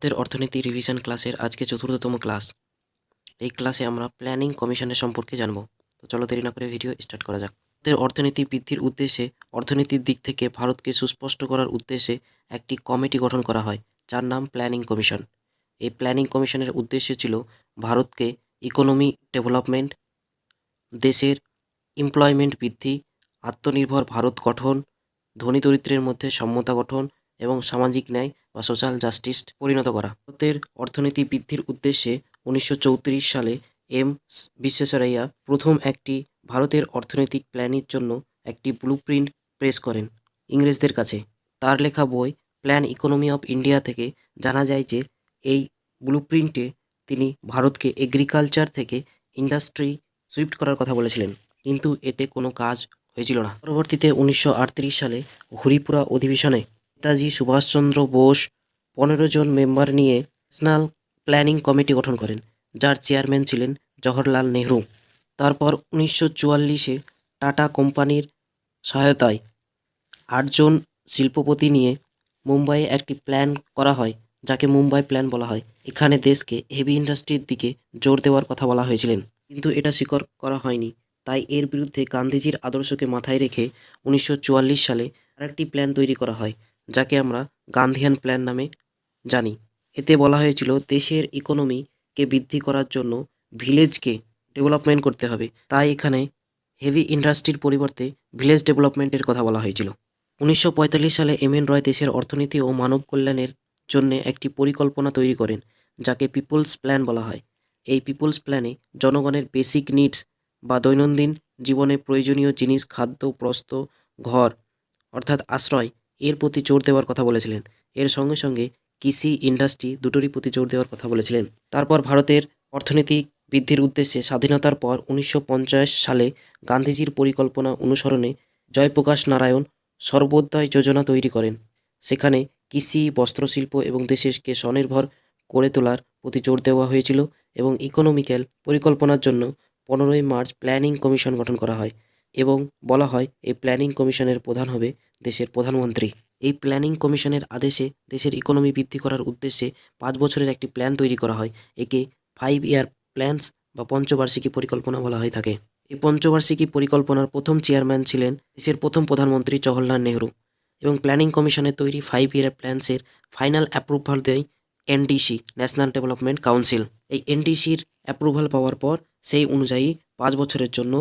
আমাদের অর্থনীতি রিভিশন ক্লাসের আজকে চতুর্থতম ক্লাস এই ক্লাসে আমরা প্ল্যানিং কমিশনের সম্পর্কে জানব। তো চলো দেরি না করে ভিডিও স্টার্ট করা যাক। আমাদের অর্থনীতি বৃদ্ধির উদ্দেশ্যে, অর্থনীতির দিক থেকে ভারতকে সুস্পষ্ট করার উদ্দেশ্যে একটি কমিটি গঠন করা হয়, যার নাম প্ল্যানিং কমিশন এই প্ল্যানিং কমিশনের উদ্দেশ্য ছিল ভারতকে ইকোনমি ডেভেলপমেন্ট দেশের এমপ্লয়মেন্ট বৃদ্ধি, আত্মনির্ভর ভারত গঠন, ধনী দরিদ্রের মধ্যে সম্মতা গঠন এবং সামাজিক ন্যায় বা সোশ্যাল জাস্টিস পরিণত করা। ভারতের অর্থনীতি বৃদ্ধির উদ্দেশ্যে উনিশশো চৌত্রিশ সালে এম বিশ্বেশ্বরাইয়া প্রথম একটি ভারতের অর্থনৈতিক প্ল্যানের জন্য একটি ব্লু প্রিন্ট প্রেস করেন ইংরেজদের কাছে। তার লেখা বই প্ল্যান ইকোনমি অফ ইন্ডিয়া থেকে জানা যায় যে এই ব্লু প্রিন্টে তিনি ভারতকে এগ্রিকালচার থেকে ইন্ডাস্ট্রি সুইফট করার কথা বলেছিলেন। কিন্তু এতে কোনো কাজ হয়েছিল না। পরবর্তীতে উনিশশো আটত্রিশ সালে হরিপুরা অধিবেশনে নেতাজি সুভাষচন্দ্র বোস পনেরো জন মেম্বার নিয়ে ন্যাশনাল প্ল্যানিং কমিটি গঠন করেন, যার চেয়ারম্যান ছিলেন জওহরলাল নেহরু। তারপর উনিশশো চুয়াল্লিশে টাটা কোম্পানির সহায়তায় আটজন শিল্পপতি নিয়ে মুম্বাইয়ে একটি প্ল্যান করা হয়, যাকে মুম্বাই প্ল্যান বলা হয়। এখানে দেশকে হেভি ইন্ডাস্ট্রির দিকে জোর দেওয়ার কথা বলা হয়েছিলেন। কিন্তু এটা স্বীকার করা হয়নি। তাই এর বিরুদ্ধে গান্ধীজির আদর্শকে মাথায় রেখে উনিশশো চুয়াল্লিশ সালে আরেকটি প্ল্যান তৈরি করা হয় যাকে আমরা গান্ধিয়ান প্ল্যান নামে জানি। এতে বলা হয়েছিল, দেশের ইকোনমিকে বৃদ্ধি করার জন্য ভিলেজকে ডেভেলপমেন্ট করতে হবে। তাই এখানে হেভি ইন্ডাস্ট্রির পরিবর্তে ভিলেজ ডেভেলপমেন্টের কথা বলা হয়েছিল। উনিশশো পঁয়তাল্লিশ সালে এম এন রয় দেশের অর্থনীতি ও মানব কল্যাণের জন্য একটি পরিকল্পনা তৈরি করেন, যাকে পিপলস প্ল্যান বলা হয়। এই পিপলস প্ল্যানে জনগণের বেসিক নিডস বা দৈনন্দিন জীবনে প্রয়োজনীয় জিনিস, খাদ্য প্রস্ত ঘর, অর্থাৎ আশ্রয় এর প্রতি জোর দেওয়ার কথা বলেছিলেন। এর সঙ্গে সঙ্গে কৃষি ইন্ডাস্ট্রি দুটোরই প্রতি জোর দেওয়ার কথা বলেছিলেন। তারপর ভারতের অর্থনৈতিক বৃদ্ধির উদ্দেশ্যে স্বাধীনতার পর উনিশশো পঞ্চাশ সালে গান্ধীজির পরিকল্পনা অনুসরণে জয়প্রকাশ নারায়ণ সর্বোদয় যোজনা তৈরি করেন। সেখানে কৃষি, বস্ত্রশিল্প এবং দেশকে স্বনির্ভর করে তোলার প্রতি জোর দেওয়া হয়েছিল এবং ইকোনমিক্যাল পরিকল্পনার জন্য পনেরোই মার্চ প্ল্যানিং কমিশন গঠন করা হয় এবং বলা হয় এই প্ল্যানিং কমিশনের প্রধান হবে দেশের প্রধানমন্ত্রী। এই প্ল্যানিং কমিশনের আদেশে দেশের ইকোনমি বৃদ্ধি করার উদ্দেশ্যে পাঁচ বছরের একটি প্ল্যান তৈরি করা হয়, একে ফাইভ ইয়ার প্ল্যানস বা পঞ্চবার্ষিকী পরিকল্পনা বলা হয়ে থাকে। এই পঞ্চবার্ষিকী পরিকল্পনার প্রথম চেয়ারম্যান ছিলেন দেশের প্রথম প্রধানমন্ত্রী জওহরলাল নেহরু এবং প্ল্যানিং কমিশনের তৈরি ফাইভ ইয়ার প্ল্যান্সের ফাইনাল অ্যাপ্রুভাল দেয় এনডিসি, ন্যাশনাল ডেভেলপমেন্ট কাউন্সিল। এই এনডিসির অ্যাপ্রুভাল পাওয়ার পর সেই অনুযায়ী পাঁচ বছরের জন্য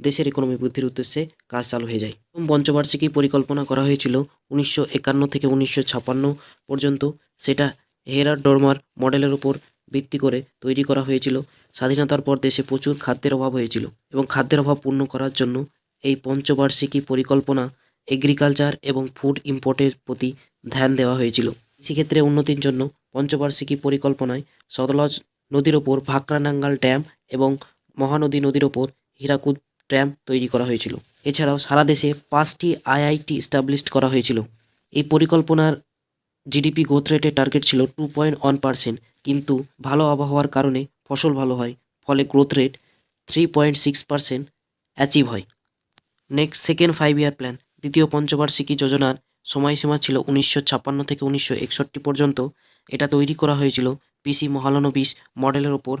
দেশের ইকোনমি বৃদ্ধির উদ্দেশ্যে কাজ চালু হয়ে যায়। প্রথম পঞ্চবার্ষিকী পরিকল্পনা করা হয়েছিল উনিশশো একান্ন থেকে উনিশশো ছাপান্ন পর্যন্ত। সেটা হেরার ডরমার মডেলের উপর ভিত্তি করে তৈরি করা হয়েছিল। স্বাধীনতার পর দেশে প্রচুর খাদ্যের অভাব হয়েছিল এবং খাদ্যের অভাব পূর্ণ করার জন্য এই পঞ্চবার্ষিকী পরিকল্পনা এগ্রিকালচার এবং ফুড ইম্পোর্টের প্রতি ধ্যান দেওয়া হয়েছিল। কৃষিক্ষেত্রে উন্নতির জন্য পঞ্চবার্ষিকী পরিকল্পনায় সতলজ নদীর ওপর ভাকরানাঙ্গাল ড্যাম এবং মহানদী নদীর ওপর হীরাকুদ ড্যাম তৈরি করা হয়েছিল। এছাড়াও সারা দেশে পাঁচটি আইআইটি স্টাবলিশড করা হয়েছিল। এই পরিকল্পনার জিডিপি গ্রোথ রেটের টার্গেট ছিল টু পয়েন্ট ওয়ান পার্সেন্ট কিন্তু ভালো আবহাওয়ার কারণে ফসল ভালো হয়, ফলে growth rate three point six percent achieve হয়। Next second five year plan দ্বিতীয় পঞ্চবার্ষিকী যোজনার সময়সীমা ছিল উনিশশো ছাপ্পান্ন থেকে উনিশশো একষট্টি পর্যন্ত। এটা তৈরি করা হয়েছিল পিসি মহালনবিশ মডেলের ওপর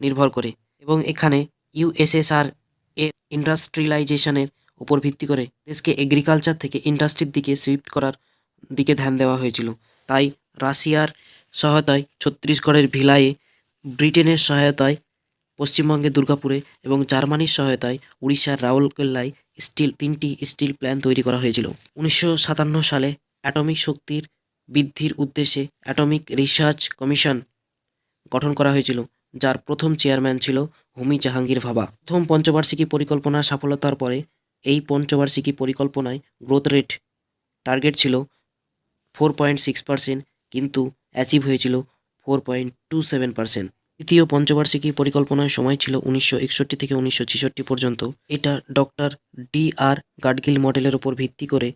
নির্ভর করে। এবং এখানে ইউএসএসআর এর ইন্ডাস্ট্রিয়ালাইজেশনের উপর ভিত্তি করে দেশকে এগ্রিকালচার থেকে ইন্ডাস্ট্রির দিকে শিফট করার দিকে ধ্যান দেওয়া হয়েছিল। তাই রাশিয়ার সহায়তায় ছত্তিশগড়ের ভিলায়ে, ব্রিটেনের সহায়তায় পশ্চিমবঙ্গের দুর্গাপুরে এবং জার্মানির সহায়তায় উড়িষ্যার রাউরকেল্লায় স্টিল তিনটি স্টিল প্ল্যান তৈরি করা হয়েছিল। উনিশশো সাতান্ন সালে অ্যাটমিক শক্তির বৃদ্ধির উদ্দেশ্যে অ্যাটমিক রিসার্চ কমিশন গঠন করা হয়েছিল। যার প্রথম চেয়ারম্যান ছিল হুমি জাহাঙ্গীর ভাবা। প্রথম পঞ্চবার্ষিকী পরিকল্পনার সফলতার পরে এই পঞ্চবার্ষিকী পরিকল্পনায় গ্রোথ রেট টার্গেট ছিল ফোর পয়েন্ট সিক্স পার্সেন্ট কিন্তু অ্যাচিভ হয়েছিল four point two seven percent তৃতীয় পঞ্চবার্ষিকী পরিকল্পনার সময় ছিল উনিশশো একষট্টি থেকে উনিশশো ছেষট্টি পর্যন্ত। এটা ডক্টর ডি আর গাডগিল মডেলের উপর ভিত্তি করে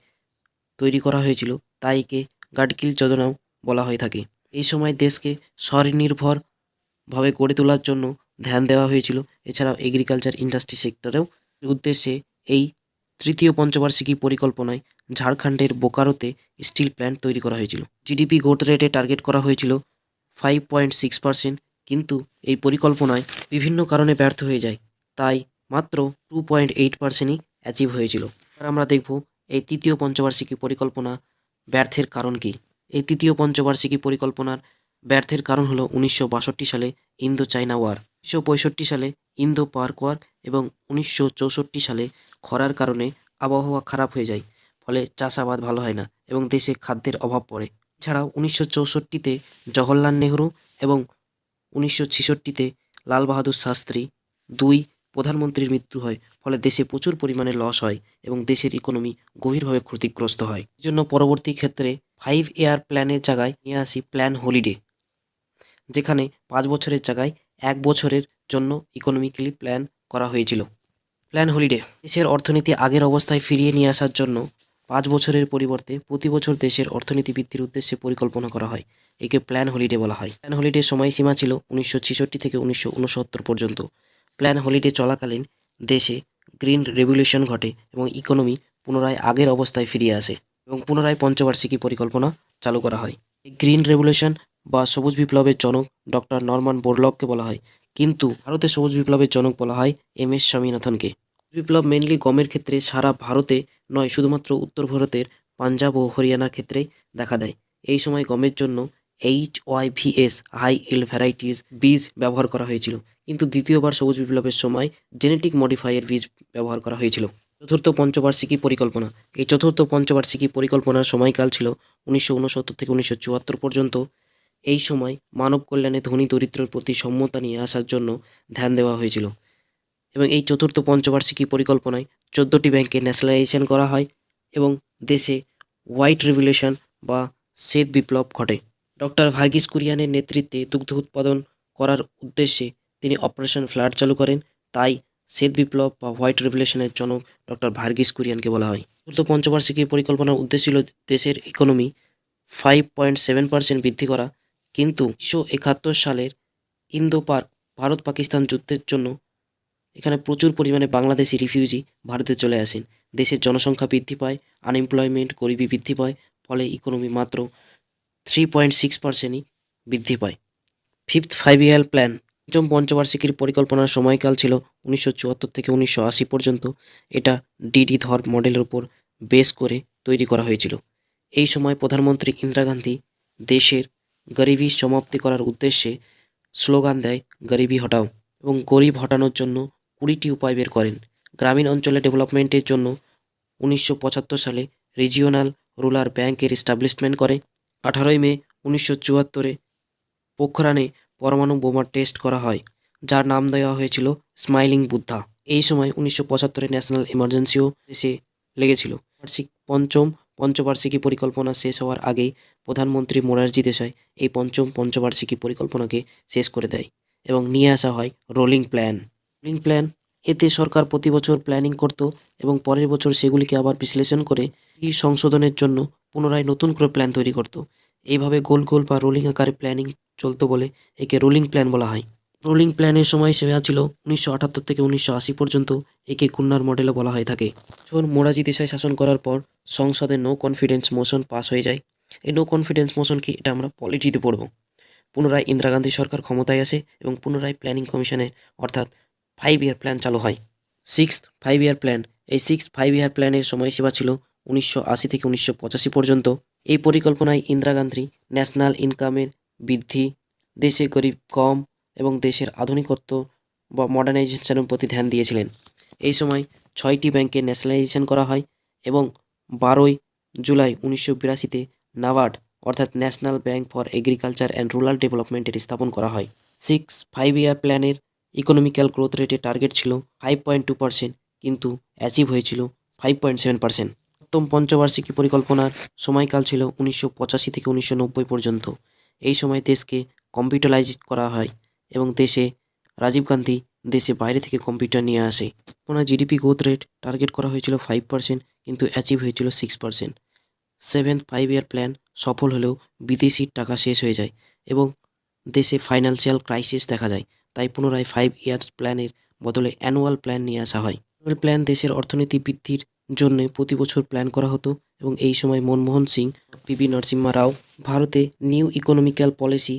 তৈরি করা হয়েছিল, তাই একে গাডগিল যোজনাও বলা হয়ে থাকে। এই সময় দেশকে স্বনির্ভরভাবে গড়ে তোলার জন্য ধ্যান দেওয়া হয়েছিল। এছাড়াও এগ্রিকালচার ইন্ডাস্ট্রি সেক্টরেও উদ্দেশ্যে এই তৃতীয় পঞ্চবার্ষিকী পরিকল্পনায় ঝাড়খণ্ডের বোকারোতে স্টিল প্ল্যান্ট তৈরি করা হয়েছিল। জিডিপি গ্রোথ রেটে টার্গেট করা হয়েছিল ফাইভ পয়েন্ট সিক্স পার্সেন্ট কিন্তু এই পরিকল্পনায় বিভিন্ন কারণে ব্যর্থ হয়ে যায়। তাই মাত্র টু পয়েন্ট এইট পার্সেন্টই অ্যাচিভ হয়েছিল। এবার আমরা দেখব এই তৃতীয় পঞ্চবার্ষিকী পরিকল্পনা ব্যর্থের কারণ কি? এই তৃতীয় পঞ্চবার্ষিকী পরিকল্পনার ব্যর্থের কারণ হলো উনিশশো বাষট্টি সালে ইন্দো চাইনা ওয়ার। উনিশশো পঁয়ষট্টি সালে ইন্দো পার্ক ওয়ার এবং উনিশশো চৌষট্টি সালে খরার কারণে আবহাওয়া খারাপ হয়ে যায়, ফলে চাষাবাদ ভালো হয় না এবং দেশে খাদ্যের অভাব পড়ে। এছাড়াও উনিশশো চৌষট্টিতে জওহরলাল নেহরু এবং উনিশশো ছেষট্টিতে লাল বাহাদুর শাস্ত্রী দুই প্রধানমন্ত্রীর মৃত্যু হয়, ফলে দেশে প্রচুর পরিমাণে লস হয় এবং দেশের ইকোনমি গভীরভাবে ক্ষতিগ্রস্ত হয়। জন্য পরবর্তী ক্ষেত্রে ফাইভ ইয়ার প্ল্যানের জায়গায় নিয়ে আসি প্ল্যান হলিডে। যেখানে পাঁচ বছরের জায়গায় এক বছরের জন্য ইকোনমিক্যালি প্ল্যান করা হয়েছিল। প্ল্যান হলিডে দেশের অর্থনীতি আগের অবস্থায় ফিরিয়ে নিয়ে আসার জন্য পাঁচ বছরের পরিবর্তে প্রতি বছর দেশের অর্থনীতি বৃদ্ধির উদ্দেশ্যে পরিকল্পনা করা হয়। একে প্ল্যান হলিডে বলা হয়। প্ল্যান হলিডের সময়সীমা ছিল উনিশশো ছেষট্টি থেকে উনিশশো উনসত্তর পর্যন্ত। প্ল্যান হলিডে চলাকালীন দেশে গ্রিন রেভলিউশন ঘটে এবং ইকোনমি পুনরায় আগের অবস্থায় ফিরিয়ে আসে এবং পুনরায় পঞ্চবার্ষিকী পরিকল্পনা চালু করা হয়। এই গ্রিন রেভলিউশন বা সবুজ বিপ্লবের জনক ডক্টর নরমান বোরলককে বলা হয়। কিন্তু ভারতে সবুজ বিপ্লবের জনক বলা হয় এম এস স্বামীনাথনকে। বিপ্লব মেনলি গমের ক্ষেত্রে সারা ভারতে নয়, শুধুমাত্র উত্তর ভারতের পাঞ্জাব ও হরিয়ানার ক্ষেত্রে দেখা দেয়। এই সময় গমের জন্য H Y VS high yield varieties বীজ ব্যবহার করা হয়েছিল। কিন্তু দ্বিতীয়বার সবুজ বিপ্লবের সময় জেনেটিক মডিফাইয়ের বীজ ব্যবহার করা হয়েছিল। চতুর্থ পঞ্চবার্ষিকী পরিকল্পনা। এই চতুর্থ পঞ্চবার্ষিকী পরিকল্পনার সময়কাল ছিল উনিশশো উনসত্তর থেকে উনিশশো চুয়াত্তর পর্যন্ত। এই সময় মানব কল্যাণে ধনী দরিদ্রের প্রতি সম্মতা নিয়ে আসার জন্য ধ্যান দেওয়া হয়েছিল। এবং এই চতুর্থ পঞ্চবার্ষিকী পরিকল্পনায় চোদ্দোটি ব্যাংকে ন্যাশনালাইজেশন করা হয় এবং দেশে হোয়াইট রেভলিউশন বা শ্বেত বিপ্লব ঘটে। ডক্টর ভার্গিস কুরিয়ানের নেতৃত্বে দুগ্ধ উৎপাদন করার উদ্দেশ্যে তিনি অপারেশন ফ্লাড চালু করেন। তাই শ্বেত বিপ্লব বা হোয়াইট রেভলিউশনের জনক ডক্টর ভার্গিস কুরিয়ানকে বলা হয়। চতুর্থ পঞ্চবার্ষিকী পরিকল্পনার উদ্দেশ্য ছিল দেশের economy five point seven percent বৃদ্ধি করা। কিন্তু উনিশশো একাত্তর সালের ইন্দো পার্ক ভারত পাকিস্তান যুদ্ধের জন্য এখানে প্রচুর পরিমাণে বাংলাদেশি রিফিউজি ভারতে চলে আসেন। দেশের জনসংখ্যা বৃদ্ধি পায় আনএমপ্লয়মেন্ট গরিবি বৃদ্ধি পায়, ফলে ইকোনমি মাত্র থ্রি পয়েন্ট সিক্স পার্সেন্টই বৃদ্ধি পায়। ফিফথ ফাইভ ইয়ার প্ল্যান পঞ্চম পঞ্চবার্ষিকীর পরিকল্পনার সময়কাল ছিল উনিশশো চুয়াত্তর থেকে উনিশশো আশি পর্যন্ত। এটা ডিডি ধর মডেলের উপর বেস করে তৈরি করা হয়েছিল। এই সময় প্রধানমন্ত্রী ইন্দিরা গান্ধী দেশের গরিবি সমাপ্তি করার উদ্দেশ্যে স্লোগান দেয়, গরিবি হটাও এবং গরিব হটানোর জন্য কুড়িটি উপায় বের করেন। গ্রামীণ অঞ্চলে ডেভেলপমেন্টের জন্য উনিশশো পঁচাত্তর সালে রিজিওনাল রুরাল ব্যাংকের এস্টাবলিশমেন্ট করে। আঠারোই মে উনিশশো চুয়াত্তরে পোখরানে পরমাণু বোমা টেস্ট করা হয়, যার নাম দেওয়া হয়েছিল স্মাইলিং বুদ্ধা। এই সময় উনিশশো পঁচাত্তরে ন্যাশনাল এমার্জেন্সিও এসে লেগেছিল। বার্ষিক পঞ্চম পঞ্চবার্ষিকী পরিকল্পনা শেষ হওয়ার আগেই প্রধানমন্ত্রী মোরারজি দেশাই এই পঞ্চম পঞ্চবার্ষিকী পরিকল্পনাকে শেষ করে দেয় এবং নিয়ে আসা হয় রোলিং প্ল্যান। রোলিং প্ল্যান, এতে সরকার প্রতি বছর প্ল্যানিং করত এবং পরের বছর সেগুলিকে আবার বিশ্লেষণ করে এই সংশোধনের জন্য পুনরায় নতুন করে প্ল্যান তৈরি করত। এইভাবে গোল গোল বা রোলিং আকারে প্ল্যানিং চলতো বলে একে রোলিং প্ল্যান বলা হয়। রোলিং প্ল্যানের সময় সেবা ছিল উনিশশো আটাত্তর থেকে উনিশশো আশি পর্যন্ত একে কুন্নার মডেলও বলা হয়ে থাকে। যখন মোরাজি দেশায় শাসন করার পর সংসদে নো কনফিডেন্স মোশন পাস হয়ে যায় এই নো কনফিডেন্স মোশনকে এটা আমরা পলিটিতে পড়ব। পুনরায় ইন্দিরা গান্ধী সরকার ক্ষমতায় আসে এবং পুনরায় প্ল্যানিং কমিশনে অর্থাৎ ফাইভ ইয়ার প্ল্যান চালু হয়। সিক্স ফাইভ ইয়ার প্ল্যান এই সিক্স ফাইভ ইয়ার প্ল্যানের সময়সীমা ছিল উনিশশো আশি থেকে উনিশশো পঁচাশি পর্যন্ত। এই পরিকল্পনায় ইন্দিরা গান্ধী ন্যাশনাল ইনকামের বৃদ্ধি, দেশে গরিব কম এবং দেশের আধুনিকত্ব বা মডার্নাইজেশনের প্রতি ধ্যান দিয়েছিলেন। এই সময় ছয়টি ব্যাংকে ন্যাশনালাইজেশন করা হয় এবং বারোই জুলাই উনিশশো বিরাশিতে নাবার্ড অর্থাৎ national bank for agriculture and rural ডেভেলপমেন্টের স্থাপন করা হয়। সিক্স ফাইভ ইয়ার প্ল্যানের ইকোনমিক্যাল গ্রোথ রেটের টার্গেট ছিল ফাইভ পয়েন্ট টু পার্সেন্ট কিন্তু অ্যাচিভ হয়েছিল ফাইভ পয়েন্ট সেভেন পার্সেন্ট সপ্তম পঞ্চবার্ষিকী পরিকল্পনার সময়কাল ছিল উনিশশো পঁচাশি থেকে উনিশশো নব্বই পর্যন্ত। এই সময় দেশকে কম্পিউটারাইজ করা হয় এবং দেশে রাজীব গান্ধী দেশে বাইরে থেকে কম্পিউটার নিয়ে আসে। ওনার জিডিপি গ্রোথ রেট টার্গেট করা হয়েছিল ফাইভ পার্সেন্ট কিন্তু অ্যাচিভ হয়েছিল six percent seventh five year plan সফল হলেও বিদেশির টাকা শেষ হয়ে যায় এবং দেশে ফাইন্যান্সিয়াল ক্রাইসিস দেখা যায়। তাই পুনরায় ফাইভ ইয়ার্স প্ল্যানের বদলে অ্যানুয়াল প্ল্যান নিয়ে আসা হয়। অ্যানুয়াল প্ল্যান দেশের অর্থনীতি বৃদ্ধির জন্য প্রতি বছর প্ল্যান করা হতো এবং এই সময় মনমোহন সিং পিবি নরসিম্মা রাও ভারতে new economical policy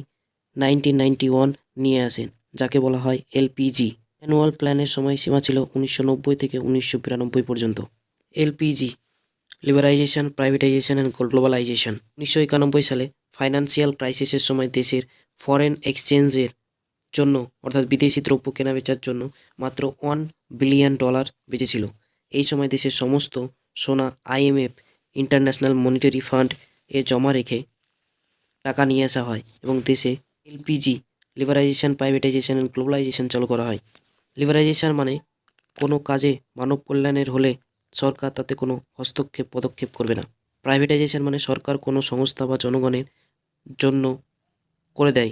nineteen ninety one নিয়ে আসেন, যাকে বলা হয় এলপিজি অ্যানুয়াল প্ল্যানের সময়সীমা ছিল উনিশশো নব্বই থেকে উনিশশো বিরানব্বই পর্যন্ত। LPG liberalisation privatisation and globalisation উনিশশো একানব্বই সালে ফাইন্যান্সিয়াল ক্রাইসিসের সময় দেশের ফরেন এক্সচেঞ্জের জন্য, অর্থাৎ বিদেশি দ্রব্য কেনাবেচার জন্য মাত্র ওয়ান বিলিয়ন ডলার বেঁচেছিল। এই সময় দেশের সমস্ত সোনা আইএমএফ ইন্টারন্যাশনাল মনিটারি ফান্ড এ জমা রেখে টাকা নিয়ে আসা হয় এবং দেশে LPG liberalisation privatisation and globalisation চালু করা হয়। লিবারাইজেশন মানে কোনো কাজে মানব কল্যাণের হলে সরকার তাতে কোনো হস্তক্ষেপ, পদক্ষেপ করবে না। প্রাইভেটাইজেশন মানে সরকার কোনো সংস্থা বা জনগণের জন্য করে দেয়।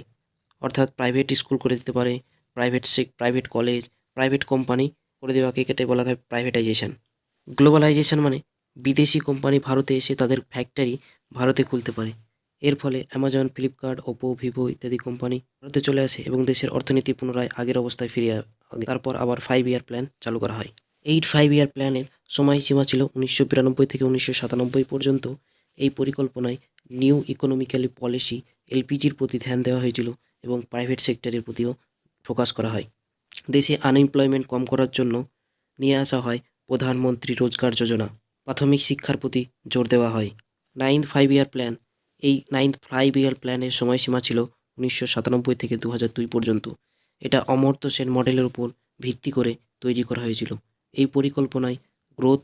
অর্থাৎ প্রাইভেট স্কুল করে দিতে পারে প্রাইভেট সেক প্রাইভেট কলেজ প্রাইভেট কোম্পানি করে দেওয়াকে কেটে বলা হয় প্রাইভেটাইজেশন গ্লোবালাইজেশন মানে বিদেশি কোম্পানি ভারতে এসে তাদের ফ্যাক্টরি ভারতে খুলতে পারে। এর ফলে অ্যামাজন ফ্লিপকার্ট ওপো ভিভো ইত্যাদি কোম্পানি ভারতে চলে আসে এবং দেশের অর্থনীতি পুনরায় আগের অবস্থায় ফিরে তারপর আবার ফাইভ ইয়ার প্ল্যান চালু করা হয়। এই ফাইভ ইয়ার প্ল্যানের সময়সীমা ছিল উনিশশো বিরানব্বই থেকে উনিশশো সাতানব্বই পর্যন্ত। এই পরিকল্পনায় নিউ ইকোনমিক্যালি পলিসি এলপিজির প্রতি ধ্যান দেওয়া হয়েছিল এবং প্রাইভেট সেক্টরের প্রতিও ফোকাস করা হয়। দেশে আনএমপ্লয়মেন্ট কম করার জন্য নিয়ে আসা হয় প্রধানমন্ত্রী রোজগার যোজনা। প্রাথমিক শিক্ষার প্রতি জোর দেওয়া হয়। নাইন্থ ফাইভ ইয়ার প্ল্যান, এই নাইন্থ ফাইভ ইয়ার প্ল্যানের সময়সীমা ছিল উনিশশো সাতানব্বই থেকে দু হাজার দুই পর্যন্ত। এটা অমর্ত্য সেন মডেলের উপর ভিত্তি করে তৈরি করা হয়েছিল। এই পরিকল্পনায় growth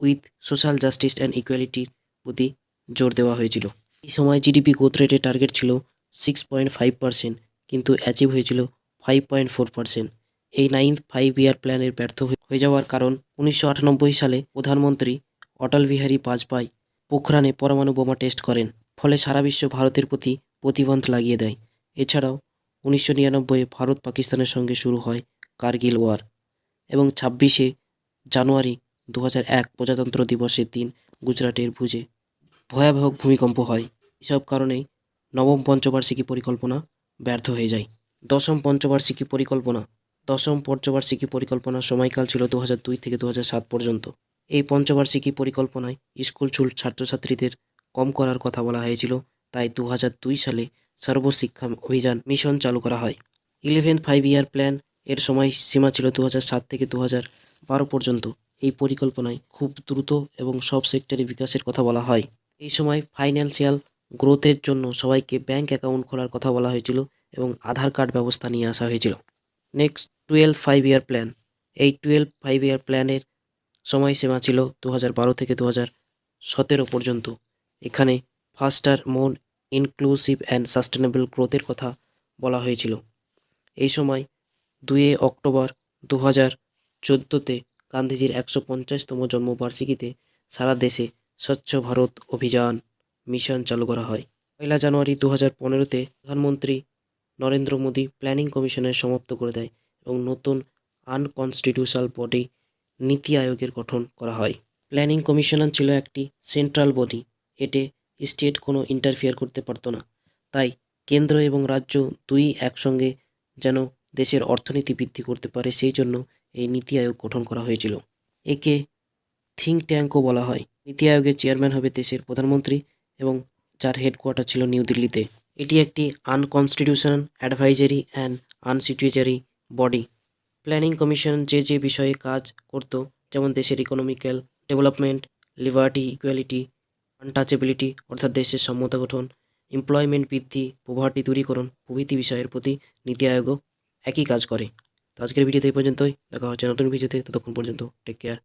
with social justice and ইকুয়ালিটির প্রতি জোর দেওয়া হয়েছিল। এই সময় জিডিপি গ্রোথ রেটের টার্গেট ছিল সিক্স পয়েন্ট ফাইভ পার্সেন্ট কিন্তু অ্যাচিভ হয়েছিল ফাইভ পয়েন্ট ফোর পার্সেন্ট এই নাইন্থ ফাইভ ইয়ার প্ল্যানের ব্যর্থ হয়ে- যাওয়ার কারণ উনিশশো আটানব্বই সালে প্রধানমন্ত্রী অটল বিহারী বাজপেয়ী পোখরানে পরমাণু বোমা টেস্ট করেন, ফলে সারা বিশ্ব ভারতের প্রতি প্রতিবন্ধ লাগিয়ে দেয়। এছাড়াও উনিশশো নিরানব্বই ভারত পাকিস্তানের সঙ্গে শুরু হয় কার্গিল ওয়ার এবং ছাব্বিশে জানুয়ারি দু হাজার এক প্রজাতন্ত্র দিবসের দিন গুজরাটের ভুজে ভয়াবহ ভূমিকম্প হয়। এসব কারণেই নবম পঞ্চবার্ষিকী পরিকল্পনা ব্যর্থ হয়ে যায়। দশম পঞ্চবার্ষিকী পরিকল্পনা, দশম পঞ্চবার্ষিকী পরিকল্পনার সময়কাল ছিল দু হাজার দুই থেকে দু হাজার সাত পর্যন্ত। এই পঞ্চবার্ষিকী পরিকল্পনায় স্কুল ছুট ছাত্রছাত্রীদের কম করার কথা বলা হয়েছিল, তাই দু হাজার দুই সালে সর্বশিক্ষা অভিযান মিশন চালু করা হয়। ইলেভেন ফাইভ ইয়ার প্ল্যান এর সময় সীমা ছিল দু সাত থেকে দু হাজার বারো পর্যন্ত। এই পরিকল্পনায় খুব দ্রুত এবং সব সেক্টরে বিকাশের কথা বলা হয়। এই সময় ফাইন্যান্সিয়াল গ্রোথের জন্য সবাইকে ব্যাংক অ্যাকাউন্ট খোলার কথা বলা হয়েছিল এবং আধার কার্ড ব্যবস্থা নিয়ে আসা হয়েছিল। Next twelve five year plan. এই টুয়েলভ ফাইভ ইয়ার প্ল্যানের সময়সীমা ছিল দু বারো থেকে দু হাজার সতেরো পর্যন্ত। এখানে faster, more inclusive and sustainable গ্রোথের কথা বলা হয়েছিল। এই সময় দুয়ে অক্টোবর দু হাজার চোদ্দোতে গান্ধীজির একশো পঞ্চাশতম জন্মবার্ষিকীতে সারা দেশে স্বচ্ছ ভারত অভিযান মিশন চালু করা হয়। পয়লা জানুয়ারি দু হাজার পনেরোতে প্রধানমন্ত্রী নরেন্দ্র মোদী প্ল্যানিং কমিশনের সমাপ্ত করে দেয় এবং নতুন আনকনস্টিটিউশনাল বডি নীতি আয়োগের গঠন করা হয়। প্ল্যানিং কমিশনার ছিল একটি সেন্ট্রাল বডি, এতে স্টেট কোনো ইন্টারফিয়ার করতে পারতো না। তাই কেন্দ্র এবং রাজ্য দুই একসঙ্গে যেন দেশের অর্থনীতি বৃদ্ধি করতে পারে, সেই জন্য এই নীতি আয়োগ গঠন করা হয়েছিল। একে থিঙ্ক ট্যাঙ্কও বলা হয়। নীতি আয়োগের চেয়ারম্যান হবে দেশের প্রধানমন্ত্রী এবং যার হেডকোয়ার্টার ছিল নিউ দিল্লিতে। এটি একটি আনকনস্টিটিউশনাল অ্যাডভাইজারি অ্যান্ড আনসিটুইজারি বডি প্ল্যানিং কমিশন যে যে বিষয়ে কাজ করত, যেমন দেশের economical development liberty equality untouchability অর্থাৎ দেশের সম্মতা গঠন এমপ্লয়মেন্ট বৃদ্ধি পোভার্টি দূরীকরণ প্রভৃতি বিষয়ের প্রতি নীতি আয়োগও একই কাজ করে। তো আজকের ভিডিওতে এই পর্যন্তই। দেখা হচ্ছে নতুন ভিডিওতে। ততক্ষণ পর্যন্ত টেক কেয়ার